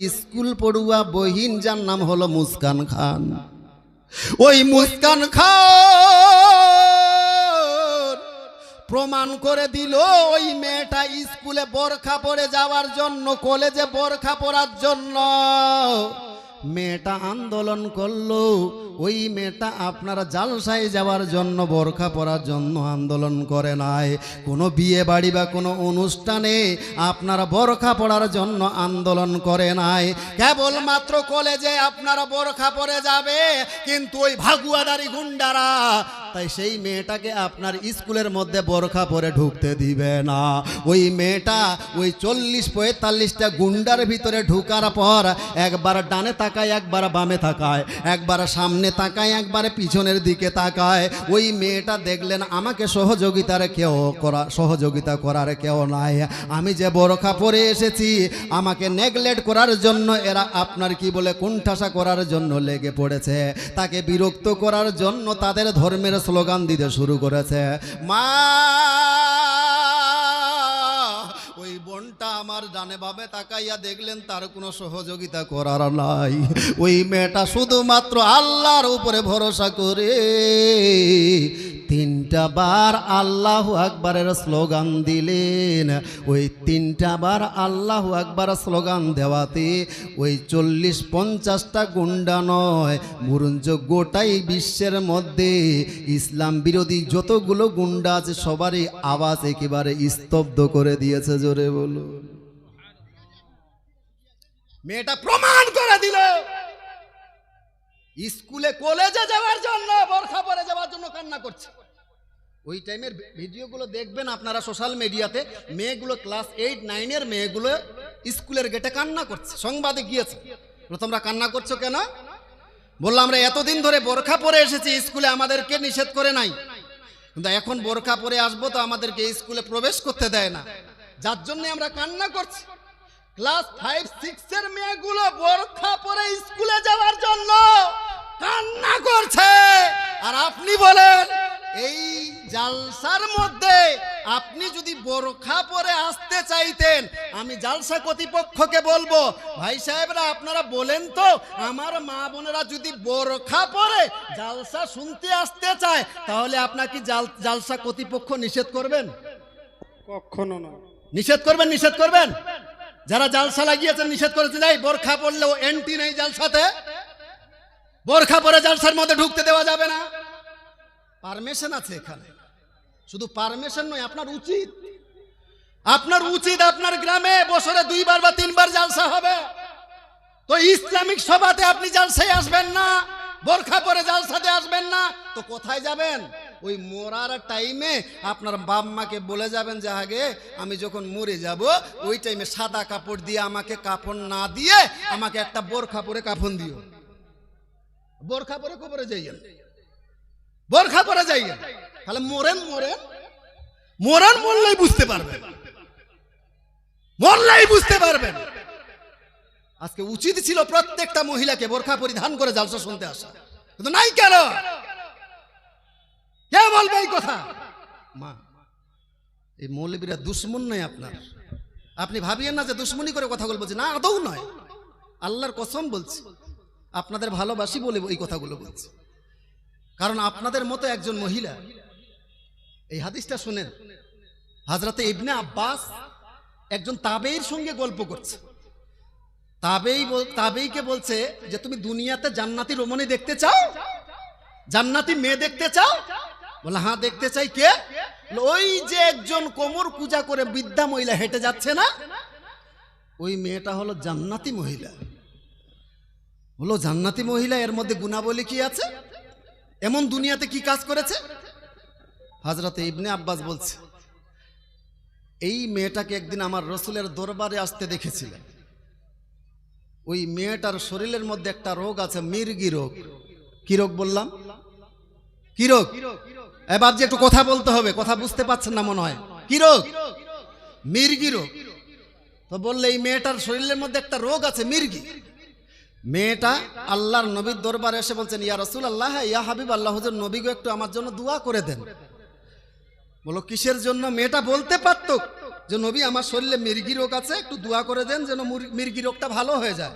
School পড়ুয়া বহিন, যার নাম হলো মুসকান খান। ওই মুসকান খান প্রমাণ করে দিল, ওই মেয়েটা স্কুলে বরখা পরে যাওয়ার জন্য, কলেজে বরখা পরার জন্য। মেয়েটা আন্দোলন করল, ওই মেয়েটা আপনারা জালসায় যাওয়ার জন্য, বরখা পরার জন্য আন্দোলন করে নাই। কোনো বিয়ে বাড়ি বা কোনো অনুষ্ঠানে আপনারা বরখা পড়ার জন্য আন্দোলন করে নাই। কেবলমাত্র কলেজে আপনারা বরখা পরে যাবে, কিন্তু ওই ভাগুয়াদারি গুন্ডারা তাই সেই মেয়েটাকে আপনার স্কুলের মধ্যে বোরখা পরে ঢুকতে দিবে না। ওই মেয়েটা ওই চল্লিশ পঁয়তাল্লিশটা গুন্ডার ভিতরে ঢুকার পর একবার ডানে তাকায়, একবার বামে তাকায়, একবার সামনে তাকায়, একবার পিছনের দিকে তাকায়। ওই মেয়েটা দেখলেন, আমাকে সহযোগিতার কেউ করা, সহযোগিতা করার কেউ নাই। আমি যে বোরখা পরে এসেছি, আমাকে নেগলেক্ট করার জন্য এরা আপনার কি বলে, কুণ্ঠাসা করার জন্য লেগে পড়েছে। তাকে বিরক্ত করার জন্য তাদের ধর্মের স্লোগান দিতে শুরু করেছে। মা ডানে বামে তাকাইয়া দেখলেন, তার কোনো সহযোগিতা করার নাই। ওই মেয়েটা শুধুমাত্র আল্লাহর উপরে ভরসা করে। তিনটা বার আল্লাহ আকবরের স্লোগান দিলেন। ওই তিনটা বার আল্লাহ আকবার স্লোগান দেওয়াতে ওই চল্লিশ পঞ্চাশটা গুন্ডা নয় বরঞ্চ গোটাই বিশ্বের মধ্যে ইসলাম বিরোধী যতগুলো গুন্ডা আছে, সবারই আওয়াজ একেবারে স্তব্ধ করে দিয়েছে, জোরে বলো মেয়েটা প্রমাণ করে দিল। স্কুলে, কলেজে যাওয়ার জন্য বরখা পরে যাওয়ার জন্য কান্না করছে। ওই টাইমের ভিডিওগুলো দেখবেন আপনারা সোশ্যাল মিডিয়াতে, মেয়েগুলো ক্লাস এইট, নাইনের মেয়েগুলো স্কুলের গেটে কান্না করছে, সংবাদে গিয়েছে। তোমরা কান্না করছ কেন? বললাম আমরা এতদিন ধরে বোরখা পরে এসেছি, স্কুলে আমাদেরকে নিষেধ করে নাই। কিন্তু এখন বোরখা পরে আসব তো আমাদেরকে স্কুলে প্রবেশ করতে দেয় না। যার জন্য আমরা কান্না করছি। ক্লাস ফাইভ সিক্স এর মেয়েগুলো বোরখা পরে স্কুলে যাওয়ার জন্য কান্না করছে। আর আপনি বলেন এই জালসার মধ্যে আপনি যদি বোরখা পরে আসতে চাইতেন আমি জালসা কর্তৃপক্ষকে বলব ভাই সাহেবরা আপনারা বলেন তো আমার মা বোনেরা যদি বোরখা পরে জালসা শুনতে আসতে চায় তাহলে আপনাকে জাল জালসা কর্তৃপক্ষ নিষেধ করবেন? কখনো না নিষেধ করবেন নিষেধ করবেন? যারা জালসা লাগিয়েছেন, নিষেধ করেছে যাই বোরখা পড়লেও এন্টি নেই জালসাতে। বোরখা পরে জালসার মধ্যে ঢুকতে দেওয়া যাবে না। পারমিশন আছে এখানে। শুধু পারমিশন নয়, আপনার উচিত। আপনার উচিত আপনার গ্রামে বছরে দুইবার বা তিনবার জালসা হবে। তো ইসলামিক সভাতে আপনি জালসায় আসবেন না, বোরখা পরে জালসাতে আসবেন না, তো কোথায় যাবেন? ওই মরার টাইমে আপনার বাপ মাকে বলে যাবেন যে, আগে আমি যখন মরে যাব, ওই টাইমে সাদা কাপড় দিয়ে আমাকে কাপড় না দিয়ে আমাকে একটা বোরখা পরে কাফন দিও। বোরখা পরে কবরে যাইয়েন। বোরখা পরে যাইয়েন। তাহলে মরেন মরেন। মরেন মরলেই বুঝতে পারবেন। মরলেই বুঝতে পারবেন। আজকে উচিত ছিল প্রত্যেকটা মহিলাকে বোরখা পরিধান করে জালসা শুনতে আসা। কিন্তু নাই কেন? কে বলবে এই কথা? মা, এই মৌলবীরা দুশ্মন নয় আপনার। আপনি ভাবিয়েন না যে দুশ্মনী করে কথা বলব না, আদৌ নয়। আল্লাহর কসম বলছি, আপনাদের ভালোবাসি বলে এই কথাগুলো বলছি। কারণ আপনাদের মতো একজন মহিলা, এই হাদিসটা শুনেন, হাজরাতে ইবনে আব্বাস একজন তাবেইর সঙ্গে গল্প করছে। তাবেই তাবেইকে বলছে যে, তুমি দুনিয়াতে জান্নাতি রমণী দেখতে চাও? জান্নাতি মেয়ে দেখতে চাও? বলে হ্যাঁ দেখতে চাই কে? ওই যে একজন কোমর পূজা করে বৃদ্ধা মহিলা, হেঁটে যাচ্ছে না? ওই মেয়েটা হলো জান্নাতি মহিলা। বলো জান্নাতি মহিলা, এর মধ্যে গুণাবলী কি আছে? এমন দুনিয়াতে কি কাজ করেছে? হাজরতে ইবনে আব্বাস বলছে, এই মেয়েটাকে একদিন আমার রসুলের দরবারে আসতে দেখেছিলেন ওই মেয়েটার শরীরের মধ্যে একটা রোগ আছে, মির্গি রোগ। কি রোগ বললাম? কি রোগ? এ বাবজি একটু কথা বলতে হবে, কথা বুঝতে পারছেন না মনে হয়। কি রোগ? মির্গি রোগ। তো বললে এই মেয়েটার শরীরের মধ্যে একটা রোগ আছে, মির্গি। মেয়েটা আল্লাহর নবীর দরবারে এসে বলছেন, ইয়া রসুল আল্লাহ ইয়া হাবিব আল্লাহ, হুজুর নবী গো, একটু আমার জন্য দোয়া করে দেন। বলো, কিসের জন্য? মেয়েটা বলতে পারতো যে, নবী, আমার শরীরে মির্গি রোগ আছে, একটু দোয়া করে দেন যেন মির্গি রোগটা ভালো হয়ে যায়।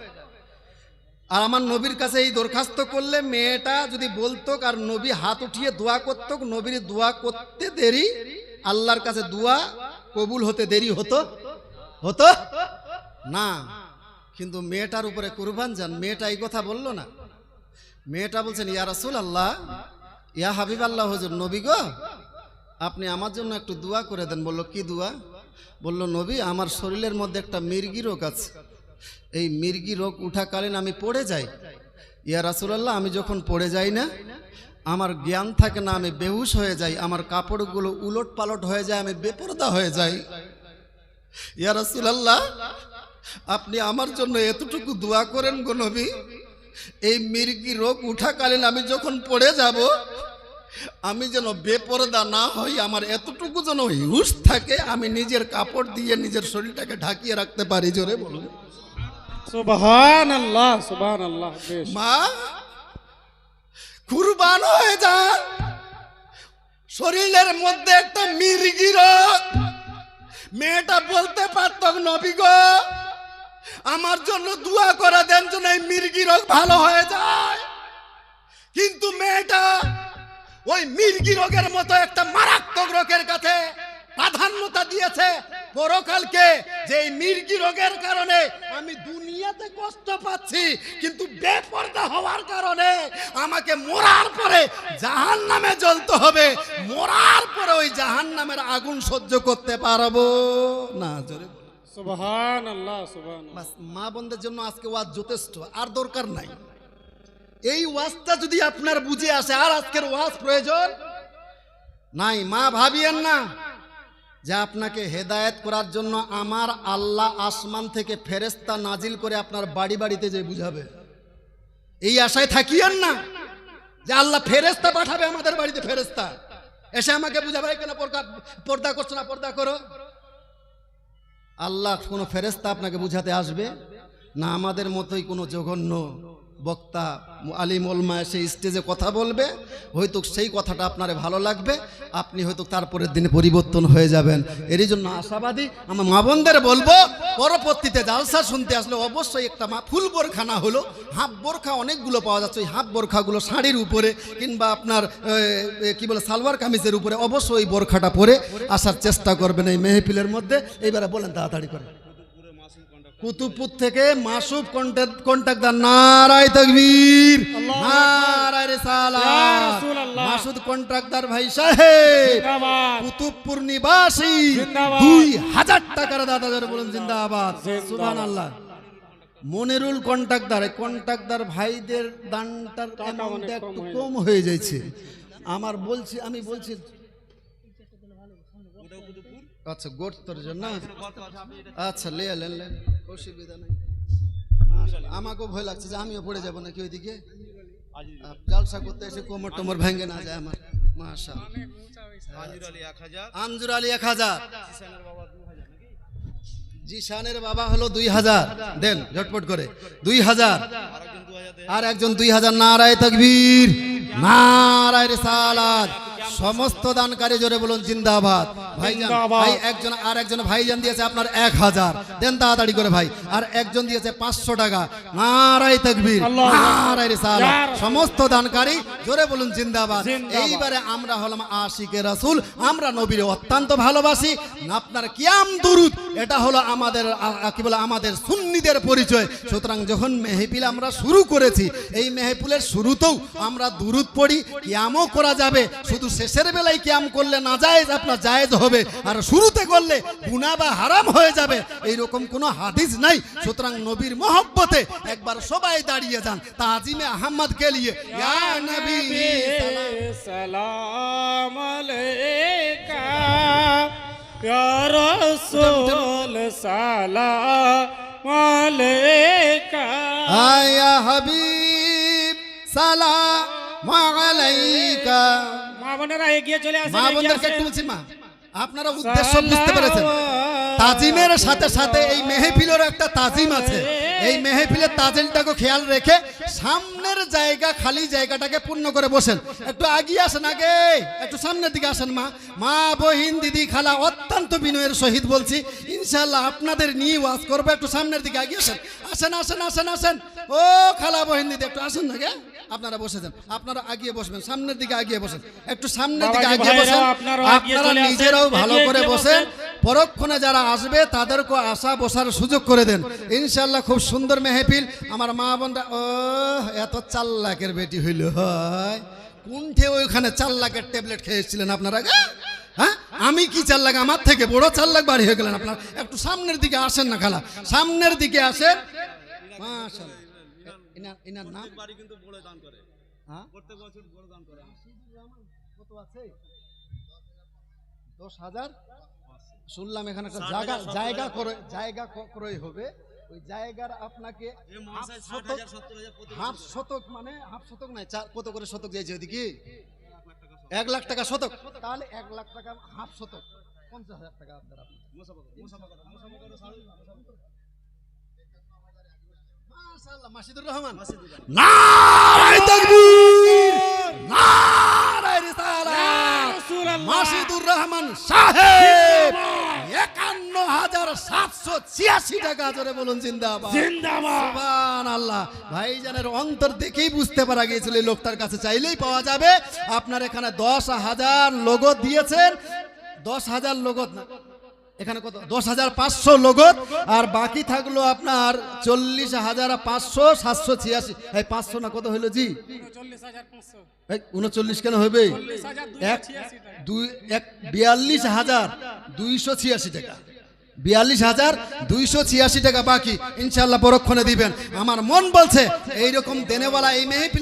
আর আমার নবীর কাছে এই দরখাস্ত করলে মেয়েটা যদি বলতো আর নবী হাত উঠিয়ে দোয়া করতো, নবীর দোয়া করতে দেরি, আল্লাহর কাছে দোয়া কবুল হতে দেরি হতো? হতো? না। কিন্তু মেয়েটার উপরে কুরবান যান। মেয়েটা এই কথা বলল না। মেয়েটা বলছেন, ইয়া রাসুল আল্লাহ ইয়া হাবিব আল্লাহ হুজুর, নবী গো, আপনি আমার জন্য একটু দোয়া করে দেন। বলল, কি দোয়া? বলল, নবী, আমার শরীরের মধ্যে একটা মির্গি রোগ আছে। এই মির্গি রোগ উঠাকালীন আমি পড়ে যাই। ইয়া রাসূলুল্লাহ, আমি যখন পড়ে যাই না, আমার জ্ঞান থাকে না, আমি বেহুশ হয়ে যাই, আমার কাপড়গুলো উলট পালট হয়ে যায়, আমি বেপরদা হয়ে যাই। ইয়া রাসূলুল্লাহ, আপনি আমার জন্য এতটুকু দোয়া করেন গো নবী, এই মির্গি রোগ উঠাকালীন আমি যখন পড়ে যাব, আমি যেন বেপরদা না হই, আমার এতটুকু যেন হিউস থাকে, আমি নিজের কাপড় দিয়ে নিজের শরীরটাকে ঢাকিয়ে রাখতে পারি, জোরে বলুন। সুবহান আল্লাহ মা, কুরবান হয়ে যান। শরীরের মধ্যে একটা মির্গি রোগ। মেয়েটা বলতে পারত, নবী গো, আমার জন্য দোয়া করে দেন যেন এই মির্গি রোগ ভালো হয়ে যায়। কিন্তু মেয়েটা ওই মির্গি রোগের মতো একটা মারাত্মক রোগের কাছে প্রাধান্যতা দিয়েছে। পরকালকে যে মির্গি রোগের কারণে আমি দুনিয়াতে কষ্ট পাচ্ছি কিন্তু বেপর্দা হওয়ার কারণে আমাকে মরার পরে জাহান নামে জ্বলতে হবে। মরার পরে ওই জাহান নামের আগুন সহ্য করতে পারব না জোরে মা বোনদের জন্য আজকে ওয়াজ যথেষ্ট আর দরকার নাই। এই ওয়াজটা যদি আপনার বুঝে আসে আর আজকের ওয়াজ প্রয়োজন? নাই মা ভাবিয়েন না। যে আপনাকে হেদায়েত করার জন্য আমার আল্লাহ আসমান থেকে ফেরেস্তা নাজিল করে আপনার বাড়ি বাড়িতে যে বুঝাবে। এই আশায় থাকিয়েন না যে আল্লাহ ফেরেস্তা পাঠাবে আমাদের বাড়িতে ফেরেস্তা এসে আমাকে বুঝাবে কেন পর্দা পর্দা করছ না, পর্দা করো? আল্লাহ কোনো ফেরেস্তা আপনাকে বুঝাতে আসবে না, আমাদের মতোই কোনো জঘন্য। বক্তা আলিম ওলমা এসে স্টেজে কথা বলবে, হয়তো সেই কথাটা আপনার ভালো লাগবে, আপনি হয়তো তারপরের দিনে পরিবর্তন হয়ে যাবেন। এরই জন্য আশাবাদী আমার মা বোনদের বলব, পরবর্তীতে জালসা শুনতে আসলে অবশ্যই একটা মা ফুল বোরখা না হলো, হাফ বোরখা অনেকগুলো পাওয়া যাচ্ছে, ওই হাফ বোরখাগুলো শাড়ির উপরে কিংবা আপনার কি বলে, সালোয়ার কামিজের উপরে অবশ্যই বোরখাটা পরে আসার চেষ্টা করবেন এই মেহফিলের মধ্যে। এইবারে বলেন, তাড়াতাড়ি করে কুতুবপুর থেকে মাসুব কন্ট্যাক্টদার নারায় তকবীর। নারায় রিসালাত। মাসুদ কন্ট্রাক্টর ভাই সাহেব। কুতুবপুর নিবাসী। দুই হাজার টাকার দাদা যারা বলেন জিন্দাবাদ। জিন্দাবাদ। সুবহান আল্লাহ মনিরুল কন্ট্রাক্টর কন্ট্রাক্টর ভাইদের দানটার অনেক একটু কম হয়ে যাচ্ছে আমার বলছি আমি বলছি আচ্ছা গোট তোর জন্য আচ্ছা লে লেন লেন অসুবিধা নেই। আমাকেও ভয় লাগছে যে আমিও পড়ে যাব নাকি ওইদিকে? জালসা করতে এসে কোমর টোমর ভেঙে না যায় আমার। মাশা আঞ্জুর আলী এক হাজার। জিশানের বাবা হলো দুই হাজার। দেন ঝটপট করে। দুই হাজার। আর একজন দুই হাজার। নারায় তকবীর। নারায় রেসালাত। সমস্ত দানকারী জোরে বলুন জিন্দাবাদ। ভাইজান ভাই একজন আর একজন ভাইজান দিয়েছে আপনার এক হাজার। দেন তাড়াতাড়ি করে ভাই আর একজন দিয়েছে পাঁচশো টাকা। নারায় তকবীর রাসূল। সমস্ত দানকারী জোরে বলুন জিন্দাবাদ। এইবারে আমরা হলাম আশিকে রাসূল আমরা নবীর অত্যন্ত ভালোবাসি। আপনার কিয়াম দুরুদ এটা হলো আমাদের কি বলে আমাদের সুন্নিদের পরিচয়। সুতরাং যখন মেহফিল আমরা শুরু করেছি এই মেহফিলের শুরুতেও আমরা দুরুদ পড়ি কিয়ামও করা যাবে। শুধু শেষের বেলায় কিয়াম করলে না জায়েজ আপনার জায়েজ হবে। আর শুরুতে করলে গুনাহ বা হারাম হয়ে যাবে। এইরকম কোনো হাদিস নাই। সুতরাং নবীর মহব্বতে একবার সবাই দাঁড়িয়ে যান। তাজিমে আহমদ কে লিয়ে নবী, সালাম। আলাইকা, ইয়া রাসূল, সালাম আলাইকা। আয়া হাবিব, সালাম আলাইকা। বোনেরা এগিয়ে চলে আসেন মা বোনদেরকে একটু বলছি মা আপনারা উদ্দেশ্য বুঝতে পেরেছেন। তাজিমের সাথে সাথে এই মেহফিলের একটা তাজিম আছে। এই মেহফিলের তাজিমটাকে খেয়াল রেখে সামনের জায়গা খালি জায়গাটাকে পূর্ণ করে বসেন। একটু আগিয়ে আসেন আগে একটু সামনের দিকে আসেন মা। মা বহিন দিদি খালা অত্যন্ত বিনয়ের সহিত বলছি ইনশাল্লাহ আপনাদের নিয়ে ওয়াজ করব একটু সামনের দিকে আগিয়ে আসেন। আসেন আসেন আসেন আসেন। ও খালা বহিন দিদি একটু আসেন না গে আপনারা বসে যান আপনারা আগিয়ে বসবেন সামনের দিকে আগিয়ে বসেন। একটু সামনের দিকে আগিয়ে বসেন আপনারা নিজেরাও ভালো করে বসেন। পরক্ষণে যারা আসবে তাদেরকে আসা বসার সুযোগ করে দেন। ইনশাল্লাহ খুব সুন্দর মেহফিল। আমার মা বোনরা ও এত চার লাখের বেটি হইল হয়। কোনঠে ওইখানে চার লাখের ট্যাবলেট খেয়েছিলেন আপনারা? হ্যাঁ? আমি কি চার লাখ আমার থেকে বড় চার লাখ বাড়ি হয়ে গেলেন আপনার। একটু সামনের দিকে আসেন না খালা। সামনের দিকে আসেন। মাশাআল্লাহ। এনার এনার নাম? হ্যাঁ? কত আছে? দশ হাজার? শুনলাম এখানে একটা জায়গা জায়গা করে জায়গা ক- ক্রয় হবে। ওই জায়গার আপনাকে হাফ শতক মানে হাফ শতক নাই চার কত করে শতক যাইছে ওইদিকে? এক লাখ টাকা শতক। তাহলে এক লাখ টাকা হাফ শতক। পঞ্চাশ হাজার টাকা আপনার আপনার। মাশাআল্লাহ, মাসিদুর রহমান। নারায় তাকবীর! নারায় রিসালাত! মাসিদুর রহমান সাহেব! একান্ন হাজার সাতশো ছিয়াশি টাকা জোরে বলুন জিন্দাবাদ! জিন্দাবাদ! আল্লাহ ভাইজানের অন্তর দেখেই বুঝতে পারা গিয়েছিল লোকটার কাছে চাইলেই পাওয়া যাবে। আপনার এখানে দশ হাজার লোগো দিয়েছেন। দশ হাজার লোগত না এখানে কত? দশ হাজার পাঁচশো লোগত আর বাকি থাকল আপনার চল্লিশ হাজার পাঁচশো সাতশো ছিয়াশি। এই পাঁচশো না কত হইল জি? উনচল্লিশ কেন হবে? এক দুই এক বিয়াল্লিশ হাজার দুইশো ছিয়াশি টাকা। বিয়াল্লিশ হাজার দুইশো ছিয়াশি টাকা বাকি। ইনশাল্লাহ পরক্ষণে দিবেন। আমার মন বলছে এইরকম দেনেওয়ালা এই মেহফিল